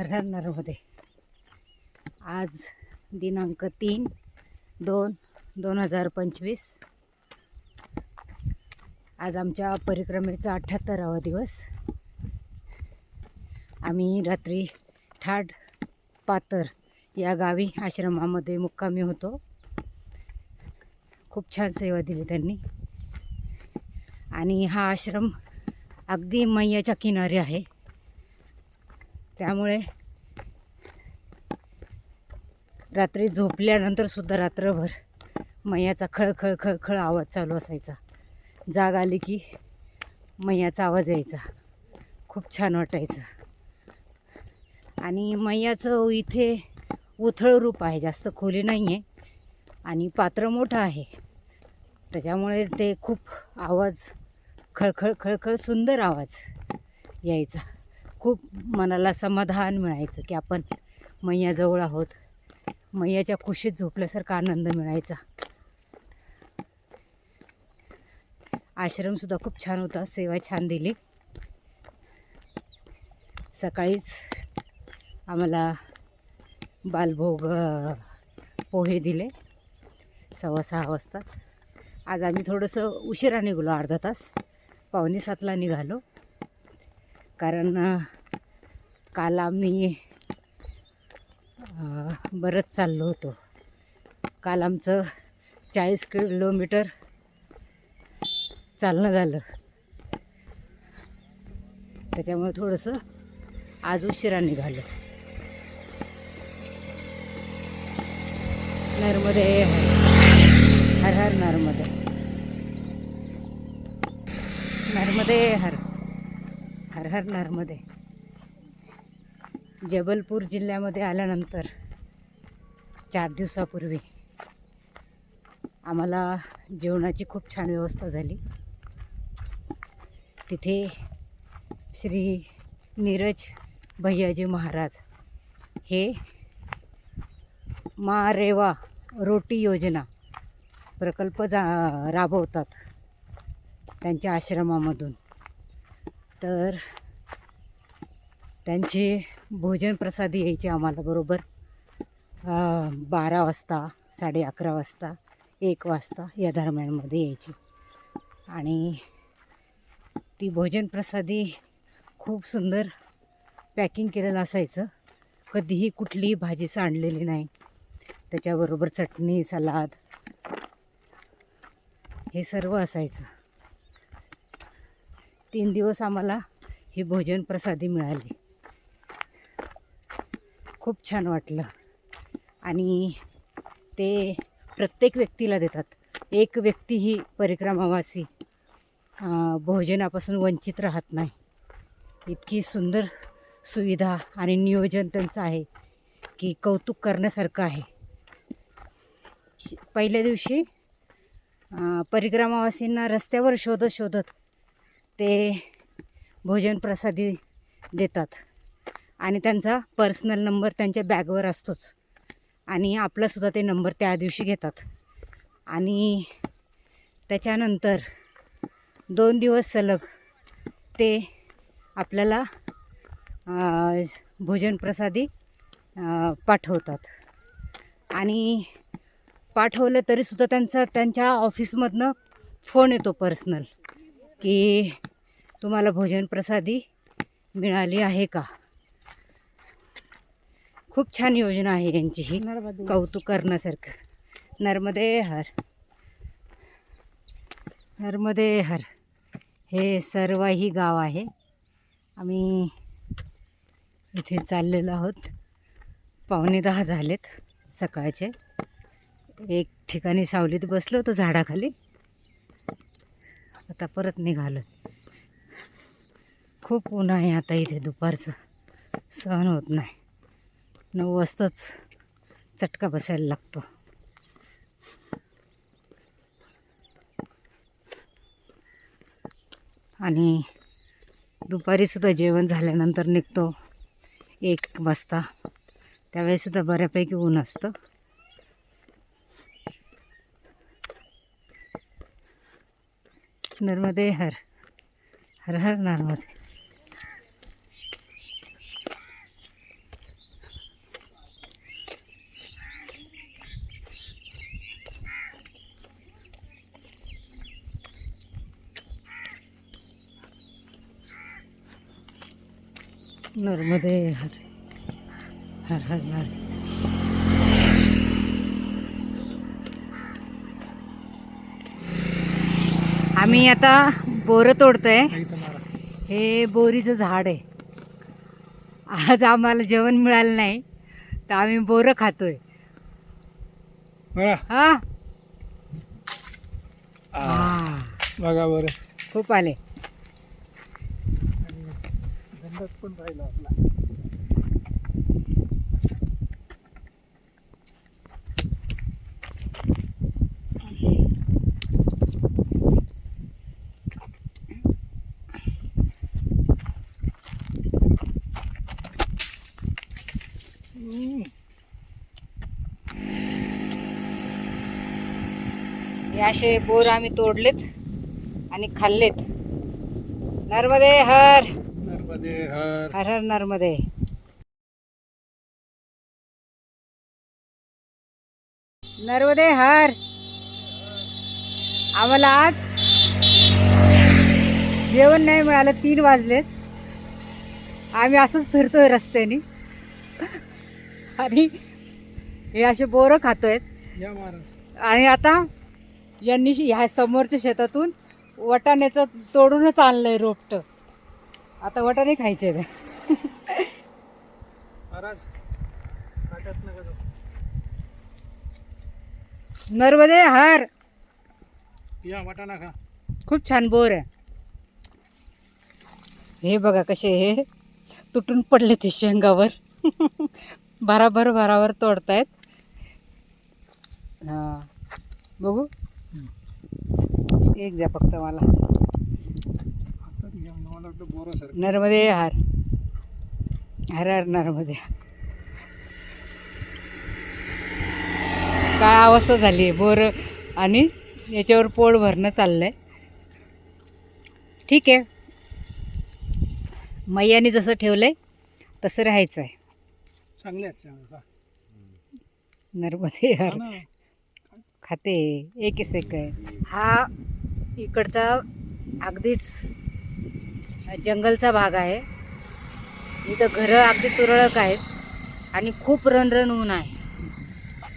नर्मदे हर हर आज दिनांक तीन दोन दोन हजार पंचवीस. आज आमच्या परिक्रमेचा अठ्ठ्याहत्तरावा दिवस. आम्ही रात्री ठाड पातर या गावी आश्रमामध्ये मुक्कामी होतो. खूप छान सेवा दिली त्यांनी. आणि हा आश्रम अगदी मैयाच्या किनारी आहे. त्यामुळे रात्री झोपल्यानंतर सुद्धा रात्रभर मैयाचा खळखळ खळखळ आवाज चालू असायचा. जाग आली की मैयाचा आवाज यायचा. खूप छान वाटायचं. आणि मैयाचं इथे उथळ रूप आहे जास्त खोली नाही आहे आणि पात्र मोठं आहे. त्याच्यामुळे ते खूप आवाज खळखळ खळखळ सुंदर आवाज यायचा. खूप मनाला समाधान मिळायचं की आपण मैयाजवळ आहोत. मैयाच्या खुशीत झोपल्यासारखा आनंद मिळायचा. आश्रमसुद्धा खूप छान होता. सेवा छान दिली. सकाळीच आम्हाला बालभोग पोहे दिले. सव्वा सहा वाजताच. आज आम्ही थोडंसं उशिरा निघालो अर्धा तास. पावणे सातला निघालो. कारण काल आम्ही बरंच चाललो होतो. काल आमचं चाळीस किलोमीटर चालणं झालं. त्याच्यामुळे थोडंसं आज उशिरा निघालो. नर्मदे हर हर नर्मदे. नर्मदे हर हर हर नर्मदे. जबलपूर जिल्ह्यामध्ये आल्यानंतर चार दिवसापूर्वी आम्हाला जेवणाची खूप छान व्यवस्था झाली. तिथे श्री नीरज भैयाजी महाराज हे मारेवा रोटी योजना प्रकल्प जा राबवतात त्यांच्या आश्रमामधून. तर त्यांचे भोजन प्रसादी यायचे आम्हाला बरोबर. बारा वाजता साडे अकरा वाजता एक वाजता या दरम्यानमध्ये यायची. आणि ती भोजन प्रसादी खूप सुंदर पॅकिंग केलेलं असायचं. कधीही कुठलीही भाजी सांडलेली नाही. त्याच्याबरोबर चटणी सलाद हे सर्व असायचं. तीन दिवस आम्हाला ही भोजन प्रसादी मिळाली. खूप छान वाटलं. आणि ते प्रत्येक व्यक्तीला देतात. एक व्यक्ती ही परिक्रमावासी भोजनापासून वंचित राहत नाही. इतकी सुंदर सुविधा आणि नियोजन त्यांचं आहे की कौतुक करण्यासारखं आहे. श- पहिल्या दिवशी परिक्रमावासींना रस्त्यावर शोधत शोधत ते भोजन प्रसादी देतात. आणि त्यांचा पर्सनल नंबर त्यांच्या बॅगवर असतोच. आणि आपलासुद्धा ते नंबर त्या दिवशी घेतात. आणि त्याच्यानंतर दोन दिवस सलग ते आपल्याला भोजन प्रसादी पाठवतात. आणि पाठवलं तरीसुद्धा त्यांचा त्यांच्या ऑफिसमधनं फोन येतो पर्सनल की तुम्हाला भोजन प्रसादी मिळाली आहे का? खूप छान योजना आहे यांची ही कौतुक करण्यासारखं. नर्मदे हर. नर्मदे हर. हे सर्वही गाव आहे. आम्ही इथे चाललेलो आहोत. पावणे दहा झालेत सकाळचे. एक ठिकाणी सावलीत बसलो होतो झाडाखाली. आता परत निघालो. खूप ऊन आहे आता इथे दुपारचं. सहन होत नाही. नऊ वाजताच चटका बसायला लागतो. आणि दुपारीसुद्धा जेवण झाल्यानंतर निघतो एक वाजता. त्यावेळेसुद्धा बऱ्यापैकी ऊन असतं. नर्मदे हर हर हर नर्मदे. नर्मदे हर हर हर नर आम्ही आता बोरं तोडतोय. हे बोरीचं झाड आहे. आज आम्हाला जेवण मिळालं नाही तर आम्ही बोरं खातोय. हा? हा. बघा बरं. खूप आले. गंधक पण राहिला आपला असे बोर आम्ही तोडलेत आणि खाल्लेत. नर्मदे हर! नर्मदे हर हर हर नर्मदे नर्मदे हर. आम्हाला आज जेवण नाही मिळालं तीन वाजलेत आम्ही असंच फिरतोय रस्त्याने. आणि हे असे बोरं खातोयत या महाराज. आणि आता यांनी ह्या समोरच्या शेतातून वटाण्याचं तोडूनच आणलंय रोपटं. आता वटाणे खायचे. नर्मदे हर. या वाटाणा खा. खूप छान बोर आहे. हे बघा कसे हे तुटून पडले ते शेंगावर. भराभर भराभर तोडतायत. हा. बघू. एक द्या फक्त मला हातात घ्या मला वाटलं बोरं सर नर्मदे हार. हर हर नर्मदे काय अवस्था झाली आहे? बोर आणि याच्यावर पोट भरणं चाललंय. ठीक आहे. मैयाने जसं ठेवलंय तसं राहायचं आहे चांगले. नर्मदे हर. खाते. एक एक आहे हा इकडचा अगदीच जंगलचा भाग आहे. इथं घरं अगदी तुरळक आहेत आणि खूप रणरण ऊन आहे.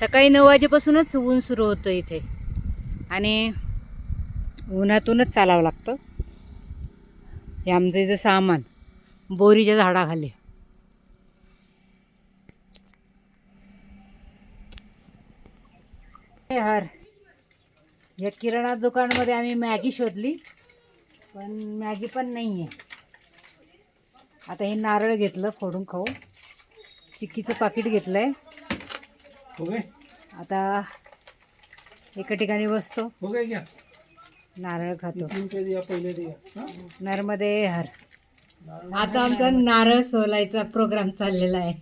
सकाळी नऊ वाजेपासूनच ऊन सुरू होतं इथे. आणि उन्हातूनच चालावं लागतं. हे आमचं इथं सामान. बोरीच्या झाडाखाली. हे हर. या किराणा दुकानमध्ये आम्ही मॅगी शोधली. पण मॅगी पण नाही आहे आता हे नारळ घेतलं फोडून खाऊ. चिक्कीचं पाकिट घेतलं आहे आता एका ठिकाणी बसतो. नारळ खातो? नर्मदे हर. आता आमचा नारळ सोलायचा प्रोग्राम चाललेला आहे.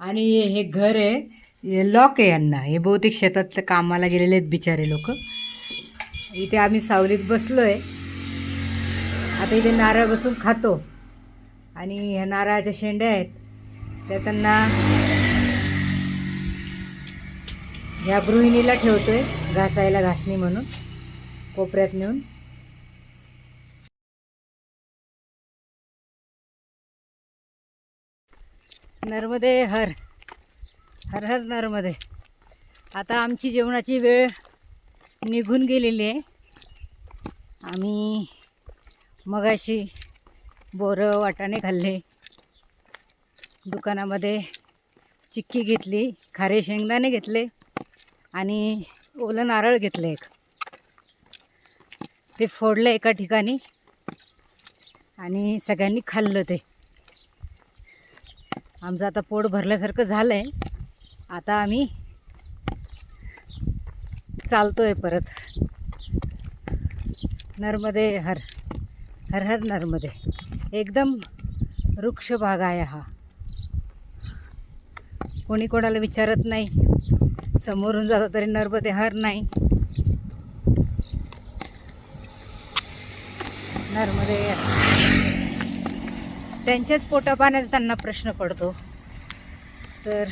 आणि हे घर आहे. लॉक आहे यांना. हे बहुतेक शेतात कामाला गेलेले आहेत बिचारे लोक. इथे आम्ही सावलीत बसलो आहे आता इथे नारळ बसून खातो. आणि ह्या नारळाच्या शेंड्या आहेत. त्या त्यांना ह्या गृहिणीला आहे घासायला घासणी म्हणून कोपऱ्यात नेऊन. नर्मदे हर. हर हर आता आमची जेवणाची वेळ निघून गेलेली आहे. आम्ही मगाशी बोरं वाटाणे खाल्ले. दुकानामध्ये चिक्की घेतली खारे शेंगदाणे घेतले आणि ओलं नारळ घेतलं एक. ते फोडलं एका ठिकाणी आणि सगळ्यांनी खाल्लं ते. आमचं आता पोट भरल्यासारखं झालं आहे आता आम्ही चालतोय परत. नर्मदे हर हर हर नर्मदे. एकदम वृक्ष भाग आहे हा. कोणी कोणाला विचारत नाही. समोरून जातो तरी नर्मदे हर नाही. नर्मदे त्यांच्याच पोटापाण्याचा त्यांना प्रश्न पडतो. तर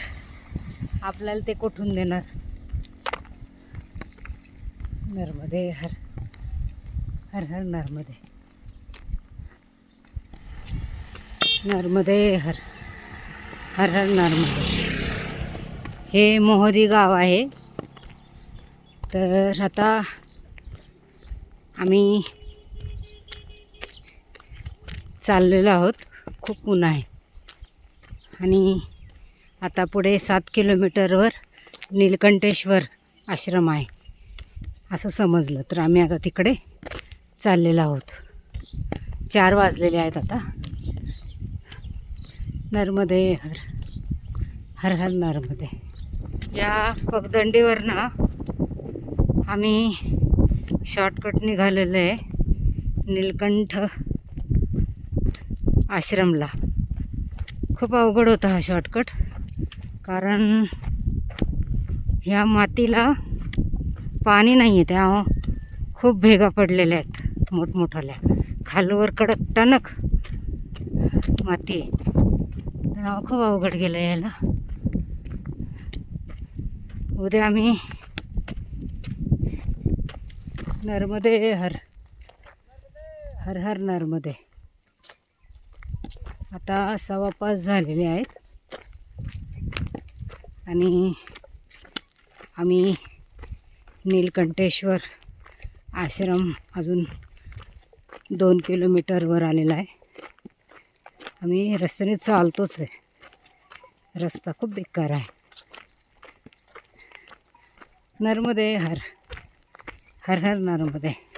आपल्याला ते कुठून देणार? नर्मदे हर हर हर नर्मदे. नर्मदे हर हर हर नर्मदे. हे मोहदी गाव आहे. तर आता आम्ही चाललेलो आहोत. खूप ऊन आहे. आणि आता पुढे सात किलोमीटरवर नीलकंठेश्वर आश्रम आहे. असं समजलं तर आम्ही आता तिकडे चाललेलो आहोत. चार वाजलेले आहेत आता. नर्मदे हर हर हर नर्मदे. या पगदंडीवर ना आम्ही शॉर्टकट निघालेलो आहे नीलकंठ आश्रमला. खूप अवघड होता हा शॉर्टकट कारण ह्या मातीला पाणी नाही आहे त्या हो. खूप भेगा पडलेल्या आहेत मोठमोठाल्या. खालवर कडक टणक माती खूप अवघड गेलं यायला उद्या आम्ही नर्मदे हर हर हर नर्मदे. आता सव्वा पाच झालेले आहेत. आणि आम्ही नीलकंठेश्वर आश्रम अजून दोन किलोमीटरवर आलेला आहे. आम्ही रस्त्याने चालतोच आहे. रस्ता खूप बेकार आहे. नर्मदे हर हर हर नर्मदे.